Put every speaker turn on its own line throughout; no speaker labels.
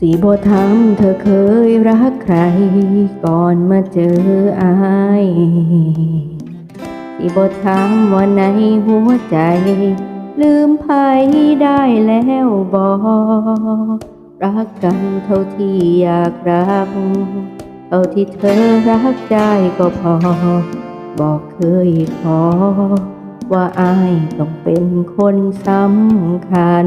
สีโบทำเธอเคยรักใคร ก่อนมาเจออายสีโบทำว่าในหัวใจ ลืมภัยได้แล้วบอกรักกันเท่าที่อยากรักเท่าที่เธอรักได้ก็พอ บอกเคยขอ ว่าอายต้องเป็นคนสำคัญ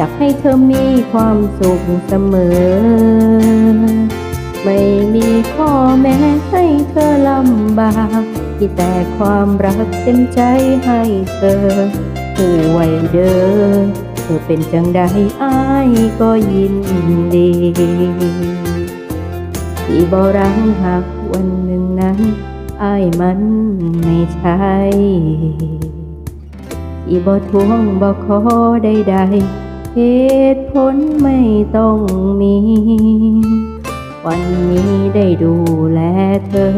อยากให้เธอมีความสุขเสมอ ไม่มีข้อแม้ให้เธอลำบากที่แต่ความรักเต็มใจให้เธอผู้ไวเด้อเธอเป็นจังใดอายก็ยินดีที่บ่รังหักวันหนึ่งนั้นอายมันไม่ใช่ที่บ่ทวงบ่ขอใดๆ เหตุผลไม่ต้องมี วันนี้ได้ดูแลเธอ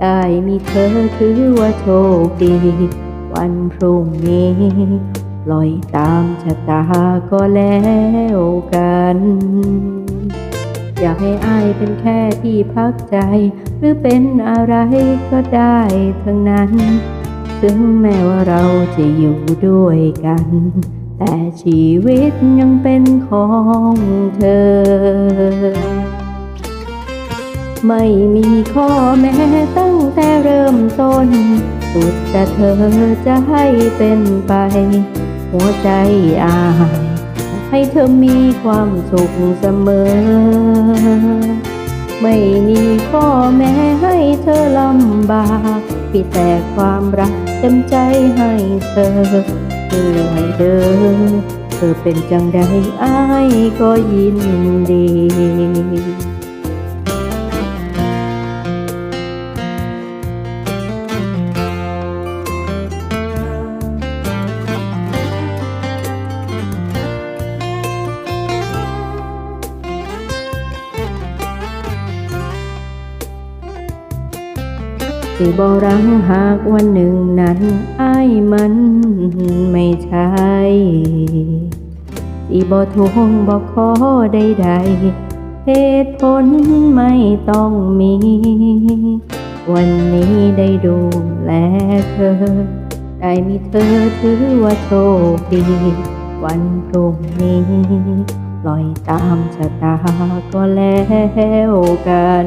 ได้มีเธอถือว่าโชคดี วันพรุ่งนี้ลอยตามชะตาก็แล้วกัน อยากให้อายเป็นแค่ที่พักใจ หรือเป็นอะไรก็ได้ทั้งนั้น ถึงแม้ว่าเราจะอยู่ด้วยกัน แต่ชีวิตยังเป็นของเธอ ไม่มีข้อแม้ตั้งแต่เริ่มต้น สุดแต่เธอจะให้เป็นไป หัวใจอายให้เธอมีความสุขเสมอ ไม่มีข้อแม้ให้เธอลำบากมีแต่ความรักเต็มใจให้เธอ ผู้ให้เดินเธอเป็นจังใดอายก็ยินดี สิบรังหากวันหนึ่งนั้นอ้ายมันไม่ใช่สิบทวงบอกขอใดๆเหตุผลไม่ต้องมี วันนี้ได้ดูแลเธอ ได้มีเธอถือว่าโชคดี วันพรุ่งนี้ลอยตามชะตาก็แล้วกัน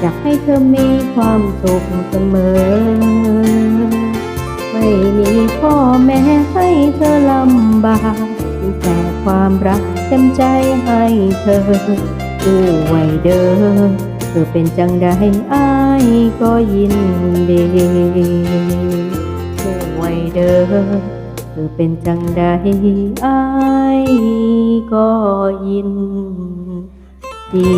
อยากให้เธอมีความสุขเสมอ ไม่มีข้อแม้ให้เธอลำบากมีแต่ความรักเต็มใจให้เธอผู้ไว้เดิมเธอเป็นจังใดอายก็ยินดีผู้ไว้เดิมเธอเป็นจังใดอายก็ยิน ดี